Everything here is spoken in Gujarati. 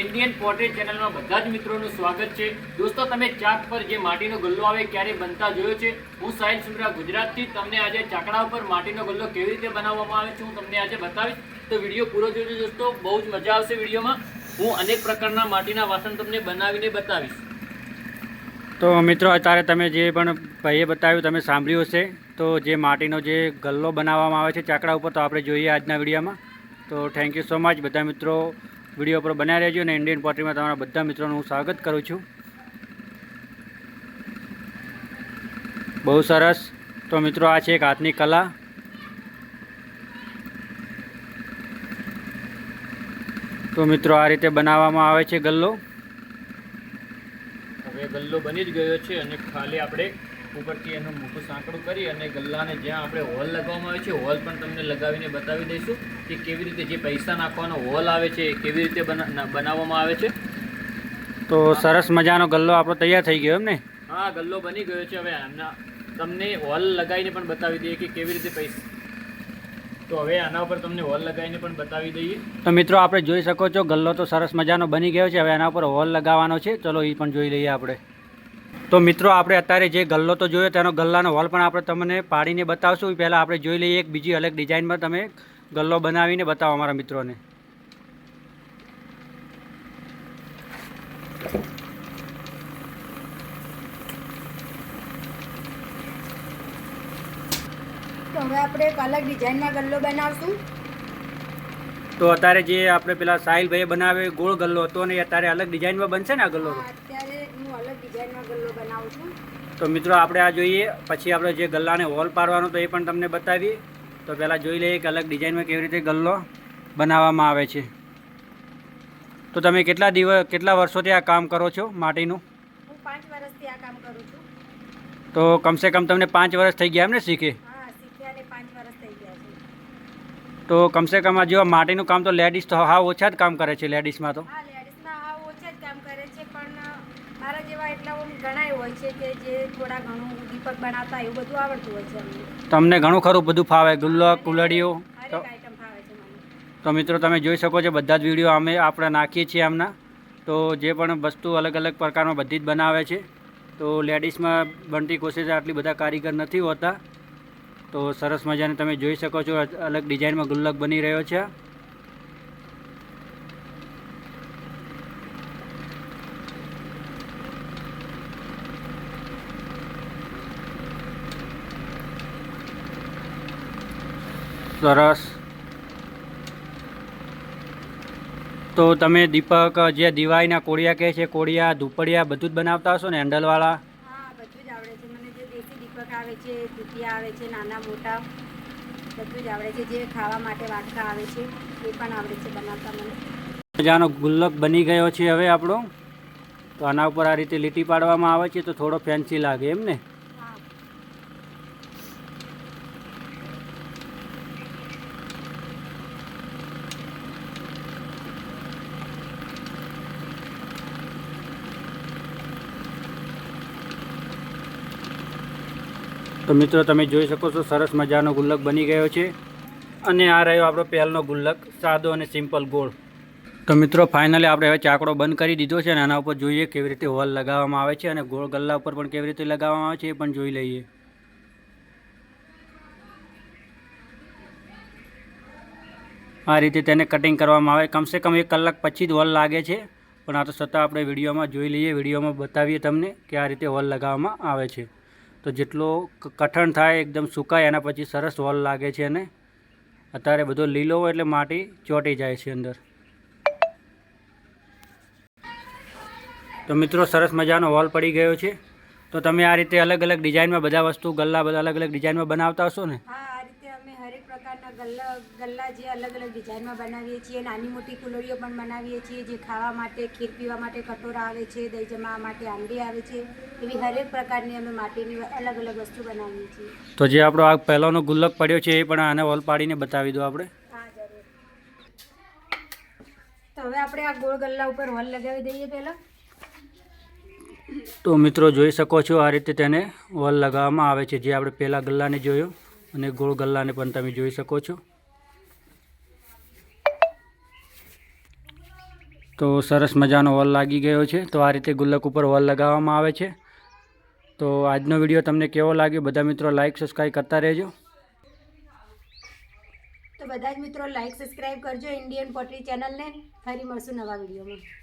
ઇન્ડિયન પોર્ટ્રેટ ચેનલમાં બધા જ મિત્રોનું સ્વાગત છે. દોસ્તો, તમે ચાક પર જે માટીનો ગલ્લો આવે ક્યારે બનતા જોયો છે? હું સાહિલ સુમરા ગુજરાતથી. તમને આજે ચાકડા ઉપર માટીનો ગલ્લો કેવી રીતે બનાવવામાં આવે છે હું તમને આજે બતાવીશ. તો વીડિયો પૂરો જોજો દોસ્તો. બહુ જ મજા આવશે વિડીયોમાં. હું અનેક પ્રકારના માટીના વાસણ તમને બનાવીને બતાવીશ. તો મિત્રો, અત્યારે તમે જે પણ ભાઈએ બતાવ્યું, તમે સાંભળ્યું હશે. તો જે માટીનો જે ગલ્લો બનાવવામાં આવે છે ચાકડા ઉપર, તો આપણે જોઈએ આજના વિડીયોમાં. તો થેન્ક યુ સો મચ બધા મિત્રો વીડિયો પર બનાવી રહેજો અને ઇન્ડિયન પોટરીમાં તમારા બધા મિત્રોનું હું સ્વાગત કરું છું. બહુ સરસ. તો મિત્રો, આ છે એક હાથની કલા. તો મિત્રો, આ રીતે બનાવવામાં આવે છે ગલ્લો. હવે ગલ્લો બની જ ગયો છે અને ખાલી આપણે ઉપરથી એનું મોટું સાંકડું કરી અને ગલ્લાને જ્યાં આપણે હોલ લગાવવામાં આવે છે હોલ પણ તમને લગાવીને બતાવી દઈશું કે કેવી રીતે જે પૈસા નાખવાનો હોલ આવે છે એ કેવી રીતે બના- બનાવવામાં આવે છે. તો સરસ મજાનો ગલ્લો આપણો તૈયાર થઈ ગયો એમ ને? હા ગલ્લો બની ગયો છે. હવે આના તમને હોલ લગાવીને પણ બતાવી દઈએ કે કેવી રીતે પૈસા તો હવે આના ઉપર તમને હોલ લગાવીને પણ બતાવી દઈએ. તો મિત્રો આપણે જોઈ શકો છો ગલ્લો તો સરસ મજાનો બની ગયો છે. હવે એના ઉપર હોલ લગાવવાનો છે. ચલો એ પણ જોઈ લઈએ આપણે. તો મિત્રો, આપણે અત્યારે જે ગલ્લો તો જોયો, તેનો ગલ્લાનો હોલ પણ આપણે તમને પાડીને બતાવશું. પહેલાં આપણે જોઈ લઈએ એક બીજી અલગ ડિઝાઇનમાં તમે ગલ્લો બનાવીને બતાવો અમારા મિત્રોને. હવે આપણે એક અલગ ડિઝાઇનમાં ગલ્લો બનાવશું. તો અત્યારે જે આપણે પેલા સાહિલભાઈએ બનાવે ગોળ ગલ્લો હતો ને અત્યારે અલગ ડિઝાઇનમાં બનશે ને આ ગલ્લો? તો? અત્યારે હું અલગ ડિઝાઇનમાં ગલ્લો બનાવું છું. તો મિત્રો આપણે આ જોઈએ પછી આપણે જે ગલ્લાને હોલ પાડવાનો તો એ પણ તમને બતાવીએ. તો પહેલાં જોઈ લઈએ કે અલગ ડિઝાઇનમાં કેવી રીતે ગલ્લો બનાવવામાં આવે છે. તો તમે કેટલા દિવસ કેટલા વર્ષોથી આ કામ કરો છો માટીનું? હું પાંચ વર્ષથી આ કામ કરું છું. તો કમસે કમ તમને પાંચ વર્ષ થઈ ગયા એમ ને શીખે હા શીખ્યાને પાંચ વર્ષ થઈ ગયા છે તો કમસે કમ આ જો માટીનું કામ તો લેડીઝ તો હા ઓછા જ કામ કરે છે લેડીઝમાં તો. હા લેડીઝના હા ઓછા જ કામ કરે છે પણ મારા જેવા એટલા ઘણા હોય છે કે જે થોડા ઘણું દીપક બનાવતા એવું બધું આવડતું હોય છે તમને ઘણું ખરું બધું ફાવે ગુલ્લક કુલડીઓ તો મિત્રો તમે જોઈ શકો છો બધા જ વીડિયો અમે આપણે નાખીએ છીએ આમના. તો જે પણ વસ્તુ અલગ અલગ પ્રકારમાં બધી જ બનાવે છે. તો લેડીઝમાં બનતી કોશિશ આટલી બધા કારીગર નથી હોતા. તો સરસ મજાને તમે જોઈ શકો છો અલગ ડિઝાઇનમાં ગુલ્લક બની રહ્યો છે. સરસ. તો તમે દીપક, જે દિવાળીના કોળિયા કહે છે, કોળિયા, ધૂપડિયા બધું જ બનાવતા હશો ને હેન્ડલવાળા હા બધું જ આવડે છે મને જે દેશી દીપક આવે છે તૂટિયા આવે છે, નાના મોટા બધું જ આવડે છે, જે ખાવા માટે વાટકા આવે છે, એ પણ આવડે છે બનાવતા મને. મજાનો ગુલ્લક બની ગયો છે હવે આપણો. તો આના ઉપર આ રીતે લીટી પાડવામાં આવે છે, તો થોડો ફેન્સી લાગે એમ ને? તો મિત્રો, તમે જોઈ શકો છો, સરસ મજાનો ગુલ્લક બની ગયો છે. અને આ રહ્યો આપણો પહેલનો ગુલ્લક, સાદો અને સિમ્પલ ગોળ. તો મિત્રો, ફાઇનલી આપણે હવે ચાકડો બંધ કરી દીધો છે અને આના ઉપર જોઈએ કેવી રીતે હોલ લગાવવામાં આવે છે અને ગોળ ગલ્લા ઉપર પણ કેવી રીતે લગાવવામાં આવે છે એ પણ જોઈ લઈએ. આ રીતે તેને કટિંગ કરવામાં આવે. કમસે કમ એક કલાક પછી જ હોલ લાગે છે, પણ આ તો છતાં આપણે વિડીયોમાં જોઈ લઈએ, વિડીયોમાં બતાવીએ તમને કે આ રીતે હોલ લગાવવામાં આવે છે. તો જેટલો કઠણ થાય, એકદમ સુકાય, એના પછી સરસ હોલ લાગે છે અને અત્યારે બધો લીલો હોય એટલે માટી ચોંટી જાય છે અંદર. તો મિત્રો, સરસ મજાનો વોલ પડી ગયો છે. તો તમે આ રીતે અલગ અલગ ડિઝાઇનમાં બધા વસ્તુ, ગલ્લા બધા અલગ અલગ ડિઝાઇનમાં બનાવતા હશો ને? ગલ્લા ગલ્લા જે અલગ અલગ ડિઝાઇનમાં બનાવીએ છીએ નાની મોટી કુલરીઓ પણ બનાવીએ છીએ જે ખાવા માટે ખીર પીવા માટે કટોરા આવે છે દહીં જમાવા માટે આંબી આવે છે એવી હરેક પ્રકારની અમે માટીની અલગ અલગ વસ્તુ બનાવીએ છીએ. તો જે આપણો આ પહેલાંનો ગુલ્લક પડ્યો છે એ પણ આને વોલ પાડીને બતાવી દો આપણે. તો હવે આપણે આ ગોળ ગલ્લા ઉપર હોલ લગાવી દઈએ પહેલાં. તો મિત્રો જોઈ શકો છો આ રીતે તેને વોલ લગાવવામાં આવે છે જે આપણે પહેલાં ગલ્લાને જોયો. અને ગોળ ગલ્લાને પણ તમે જોઈ શકો છો. તો સરસ મજાનો વોલ લાગી ગયો છે. તો આ રીતે ગુલ્લક ઉપર વોલ લગાવવામાં આવે છે. તો આજનો વીડિયો તમને કેવો લાગ્યો? બધા મિત્રો લાઈક સબસ્ક્રાઈબ કરતા રહેજો. તો બધા જ મિત્રો લાઈક સબસ્ક્રાઈબ કરજો ઇન્ડિયન પોટરી ચેનલને ફરી મળશું નવા વિડીયોમાં.